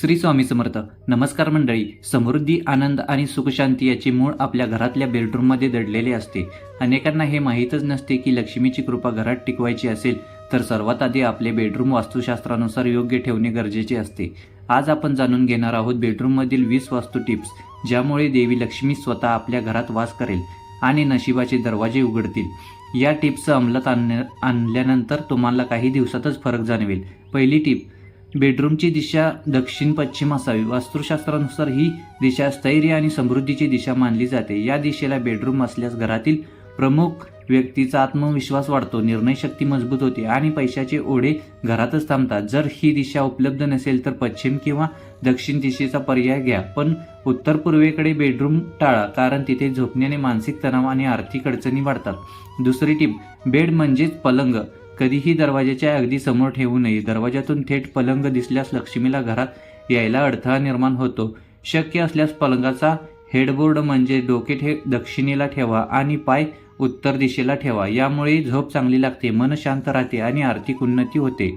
श्री स्वामी समर्थ. नमस्कार मंडळी. समृद्धी आनंद आणि सुखशांती याचे मूळ आपल्या घरातल्या बेडरूममध्ये दडलेले असते. अनेकांना हे माहीतच नसते की लक्ष्मीची कृपा घरात टिकवायची असेल तर सर्वात आधी आपले बेडरूम वास्तुशास्त्रानुसार योग्य ठेवणे गरजेचे असते. आज आपण जाणून घेणार आहोत बेडरूममधील वीस वास्तू टिप्स ज्यामुळे देवी लक्ष्मी स्वतः आपल्या घरात वास करेल आणि नशिबाचे दरवाजे उघडतील. या टिप्स अंमलात आणण्या आणल्यानंतर तुम्हाला काही दिवसातच फरक जाणवेल. पहिली टिप बेडरूमची दिशा दक्षिण पश्चिम असावी. वास्तुशास्त्रानुसार ही दिशा स्थैर्य आणि समृद्धीची दिशा मानली जाते. या दिशेला बेडरूम असल्यास घरातील प्रमुख व्यक्तीचा आत्मविश्वास वाढतो निर्णय शक्ती मजबूत होते आणि पैशाचे ओढे घरातच थांबतात. जर ही दिशा उपलब्ध नसेल तर पश्चिम किंवा दक्षिण दिशेचा पर्याय घ्या. पण उत्तर पूर्वेकडे बेडरूम टाळा कारण तिथे झोपण्याने मानसिक तणाव आणि आर्थिक अडचणी वाढतात. दुसरी टीप बेड म्हणजेच पलंग. कधीही दरवाजाच्या अगदी समोर ठेवू नये. दरवाजातून थेट पलंग दिसल्यास लक्ष्मीला घरात यायला अडथळा निर्माण होतो. शक्य असल्यास पलंगाचा हेडबोर्ड म्हणजे डोके ठे दक्षिणेला ठेवा आणि पाय उत्तर दिशेला ठेवा. यामुळे झोप चांगली लागते मन शांत राहते आणि आर्थिक उन्नती होते.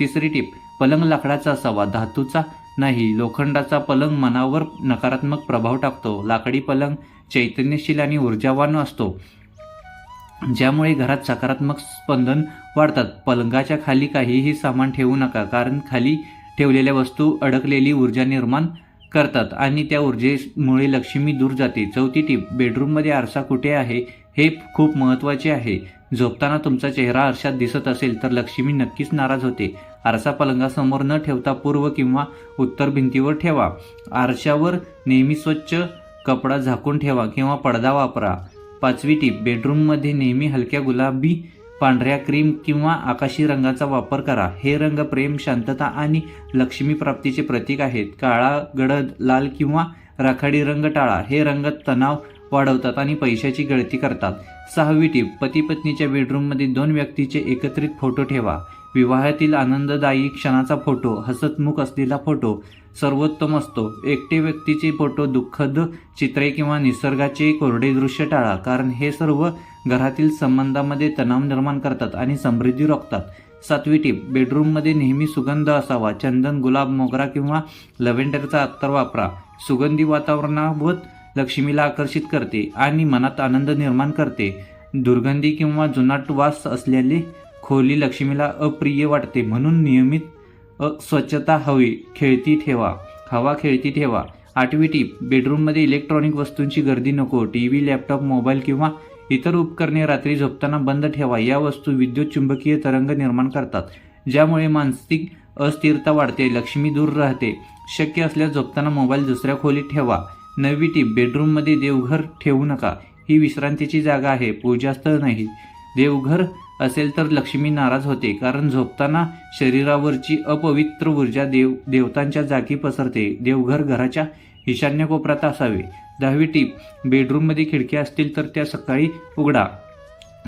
तिसरी टीप पलंग लाकडाचा असावा. धातूचा नाही लोखंडाचा पलंग मनावर नकारात्मक प्रभाव टाकतो. लाकडी पलंग चैतन्यशील आणि ऊर्जावान असतो. ज्यामुळे घरात सकारात्मक स्पंदन वाढतात. पलंगाच्या खाली काहीही सामान ठेवू नका कारण खाली ठेवलेल्या वस्तू अडकलेली ऊर्जा निर्माण करतात आणि त्या ऊर्जेमुळे लक्ष्मी दूर जाते. चौथी टीप बेडरूममध्ये आरसा कुठे आहे हे खूप महत्त्वाचे आहे. झोपताना तुमचा चेहरा आरशात दिसत असेल तर लक्ष्मी नक्कीच नाराज होते. आरसा पलंगासमोर न ठेवता पूर्व किंवा उत्तर भिंतीवर ठेवा. आरशावर नेहमी स्वच्छ कपडा झाकून ठेवा किंवा पडदा वापरा. पाचवी टीप. बेडरूममध्ये नेहमी हलक्या गुलाबी पांढऱ्या क्रीम किंवा आकाशी रंगाचा वापर करा. हे रंग प्रेम शांतता आणि लक्ष्मी प्राप्तीचे प्रतीक आहेत. काळा गडद लाल किंवा राखाडी रंग टाळा. हे रंग तणाव वाढवतात आणि पैशाची गळती करतात. सहावी टीप. पती पत्नीच्या बेडरूममध्ये दोन व्यक्तीचे एकत्रित फोटो ठेवा. विवाहातील आनंददायी क्षणाचा फोटो हसतमुख असलेला फोटो सर्वोत्तम असतो. एकटे व्यक्तीचे फोटो दुःखद चित्रे किंवा निसर्गाचे कोरडे दृश्य टाळा कारण हे सर्व घरातील संबंधामध्ये तणाव निर्माण करतात आणि समृद्धी रोखतात. सातवी टीप बेडरूममध्ये नेहमी सुगंध असावा. चंदन गुलाब मोगरा किंवा लव्हेंडरचा अत्तर वापरा. सुगंधी वातावरणावत लक्ष्मीला आकर्षित करते आणि मनात आनंद निर्माण करते. दुर्गंधी किंवा जुनाट वास असलेली खोली लक्ष्मीला अप्रिय वाटते. म्हणून नियमित स्वच्छता हवी. खेळती ठेवा. हवा खेळती ठेवा. आठवी टीप बेडरूममध्ये इलेक्ट्रॉनिक वस्तूंची गर्दी नको. टी व्ही लॅपटॉप मोबाईल किंवा इतर उपकरणे रात्री झोपताना बंद ठेवा. या वस्तू विद्युत चुंबकीय तरंग निर्माण करतात. ज्यामुळे मानसिक अस्थिरता वाढते. लक्ष्मी दूर राहते. शक्य असल्यास झोपताना मोबाईल दुसऱ्या खोलीत ठेवा. नववी टीप बेडरूममध्ये देवघर ठेवू नका. ही विश्रांतीची जागा आहे. पूजास्थळ नाही. देवघर असेल तर लक्ष्मी नाराज होते कारण झोपताना शरीरावरची अपवित्र ऊर्जा देव देवतांच्या जागी पसरते. देवघर घराच्या ईशान्य कोपऱ्यात असावे. दहावी टीप बेडरूममध्ये खिडक्या असतील तर त्या सकाळी उघडा.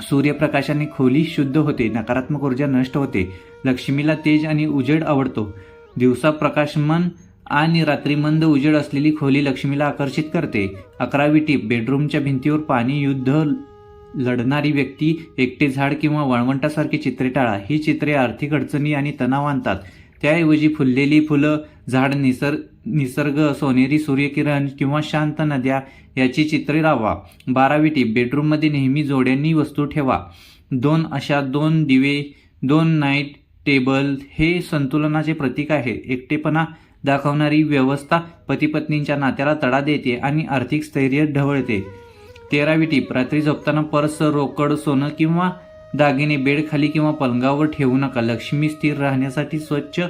सूर्यप्रकाशाने खोली शुद्ध होते नकारात्मक ऊर्जा नष्ट होते. लक्ष्मीला तेज आणि उजेड आवडतो. दिवसा प्रकाशमान आणि रात्री मंद उजेड असलेली खोली लक्ष्मीला आकर्षित करते. अकरावी टीप बेडरूमच्या भिंतीवर पाणी युद्ध लढणारी व्यक्ती एकटे झाड किंवा वाळवंटासारखी चित्रे टाळा ही चित्रे आर्थिक अडचणी आणि तणाव आणतात. त्याऐवजी फुललेली फुलं झाड निसर्ग निसर्ग सोनेरी सूर्यकिरण किंवा शांत नद्या याची चित्रे लावा. बारावी टीप बेडरूममध्ये नेहमी जोड्यांनी वस्तू ठेवा. दोन अशा दोन दिवे दोन नाईट टेबल हे संतुलनाचे प्रतीक आहे. एकटेपणा दाखवणारी व्यवस्था पतीपत्नींच्या नात्याला तडा देते आणि आर्थिक स्थैर्य ढवळते. तेरावी टीप. रात्री झोपताना पर्स रोकड सोनं किंवा दागिने बेडखाली किंवा पलंगावर ठेवू नका. लक्ष्मी स्थिर राहण्यासाठी स्वच्छ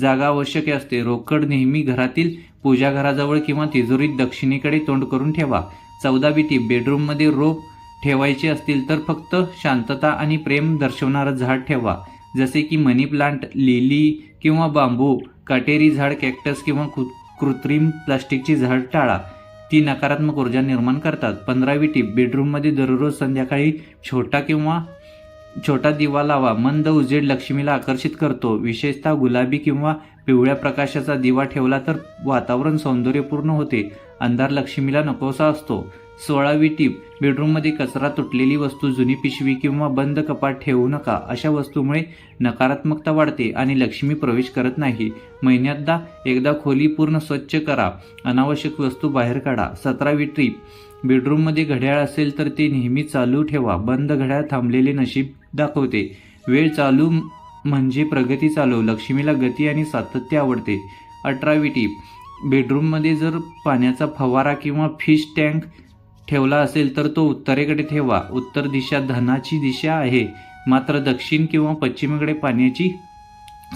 जागा आवश्यक असते. रोकड नेहमी घरातील पूजाघराजवळ किंवा तिजोरीत दक्षिणेकडे तोंड करून ठेवा. चौदावी टीप. बेडरूममध्ये रोप ठेवायचे असतील तर फक्त शांतता आणि प्रेम दर्शवणारं झाड ठेवा. जसे की मनी प्लांट लिली किंवा बांबू काटेरी झाड कॅक्टस किंवा कृ- कृत्रिम प्लास्टिकची झाड टाळा. ती नकारात्मक ऊर्जा निर्माण करतात. पंधरावी टीप बेडरूममध्ये दररोज संध्याकाळी छोटा किंवा छोटा दिवा लावा. मंद उजेड लक्ष्मीला आकर्षित करतो. विशेषतः गुलाबी किंवा पिवळ्या प्रकाशाचा दिवा ठेवला तर वातावरण सौंदर्यपूर्ण होते. अंधार लक्ष्मीला नकोसा असतो. सोळावी टीप बेडरूममध्ये कचरा तुटलेली वस्तू जुनी पिशवी किंवा बंद कपाट ठेवू नका. अशा वस्तूमुळे नकारात्मकता वाढते आणि लक्ष्मी प्रवेश करत नाही. महिन्यातदा एकदा खोली पूर्ण स्वच्छ करा. अनावश्यक वस्तू बाहेर काढा. सतरावी टीप बेडरूममध्ये घड्याळ असेल तर ते नेहमी चालू ठेवा. बंद घड्याळ थांबलेले नशीब दाखवते. वेळ चालू म्हणजे प्रगती चालव लक्ष्मीला गती आणि सातत्य आवडते. अठरावी टीप. बेडरूममध्ये जर पाण्याचा फवारा किंवा फिश टँक ठेवला असेल तर तो उत्तरेकडे ठेवा. उत्तर दिशा धनाची दिशा आहे. मात्र दक्षिण किंवा पश्चिमेकडे पाण्याची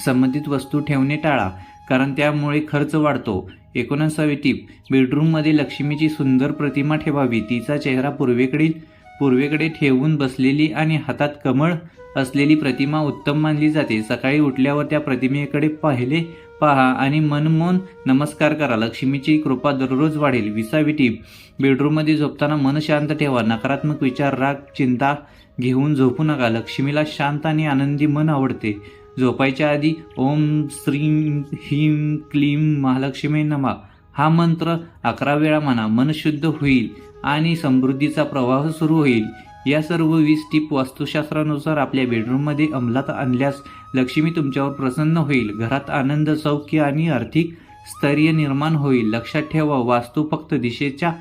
संबंधित वस्तू ठेवणे टाळा कारण त्यामुळे खर्च वाढतो. एकोणसावी टीप. बेडरूममध्ये लक्ष्मीची सुंदर प्रतिमा ठेवावी. तिचा चेहरा पूर्वेकडील पूर्वेकडे ठेवून बसलेली आणि हातात कमळ असलेली प्रतिमा उत्तम मानली जाते. सकाळी उठल्यावर त्या प्रतिमेकडे पाहिले पहा आणि मनमोन नमस्कार करा. लक्ष्मीची कृपा दररोज वाढेल. विसावी टीप बेडरूममध्ये झोपताना मन शांत ठेवा. नकारात्मक विचार राग चिंता घेऊन झोपू नका. लक्ष्मीला शांत आणि आनंदी मन आवडते. झोपायच्या आधी ओम श्रीं ह्रीं क्लीं महालक्ष्मी नमा. हा मंत्र अकरा वेळा म्हणा मन शुद्ध होईल आणि समृद्धीचा प्रवाह सुरू होईल. या सर्व वीस टीप वास्तुशास्त्रानुसार आपल्या बेडरूममध्ये अंमलात आणल्यास लक्ष्मी तुमच्यावर प्रसन्न होईल. घरात आनंद सौख्य आणि आर्थिक स्थैर्य निर्माण होईल. लक्षात ठेवा वास्तू फक्त दिशेचा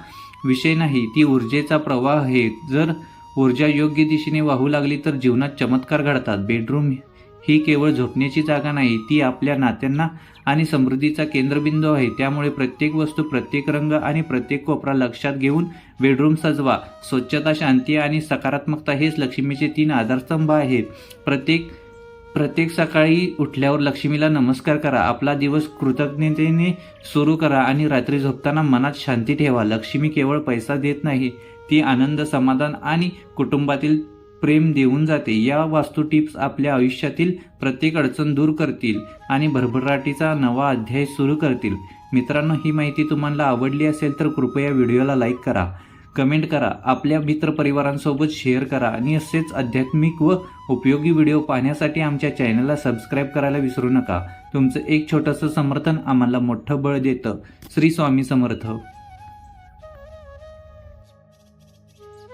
विषय नाही ती ऊर्जेचा प्रवाह आहे. जर ऊर्जा योग्य दिशेने वाहू लागली तर जीवनात चमत्कार घडतात. बेडरूम ही केवळ झोपण्याची जागा नाही ती आपल्या नात्यांना आणि समृद्धीचा केंद्रबिंदू आहे. त्यामुळे प्रत्येक वस्तू प्रत्येक रंग आणि प्रत्येक कोपरा लक्षात घेऊन बेडरूम सजवा. स्वच्छता शांती आणि सकारात्मकता हेच लक्ष्मीचे तीन आधारस्तंभ आहेत. प्रत्येक प्रत्येक सकाळी उठल्यावर लक्ष्मीला नमस्कार करा. आपला दिवस कृतज्ञतेने सुरू करा आणि रात्री झोपताना मनात शांती ठेवा. लक्ष्मी केवळ पैसा देत नाही ती आनंद समाधान आणि कुटुंबातील प्रेम देऊन जाते. या वास्तू टिप्स आपल्या आयुष्यातील प्रत्येक अडचण दूर करतील आणि भरभराटीचा नवा अध्याय सुरू करतील. मित्रांनो ही माहिती तुम्हाला आवडली असेल तर कृपया व्हिडिओला लाईक करा कमेंट करा आपल्या मित्रपरिवारांसोबत शेअर करा आणि असेच आध्यात्मिक व उपयोगी व्हिडिओ पाहण्यासाठी आमच्या चॅनलला सबस्क्राईब करायला विसरू नका. तुमचं एक छोटंसं समर्थन आम्हाला मोठं बळ देतं. श्री स्वामी समर्थ.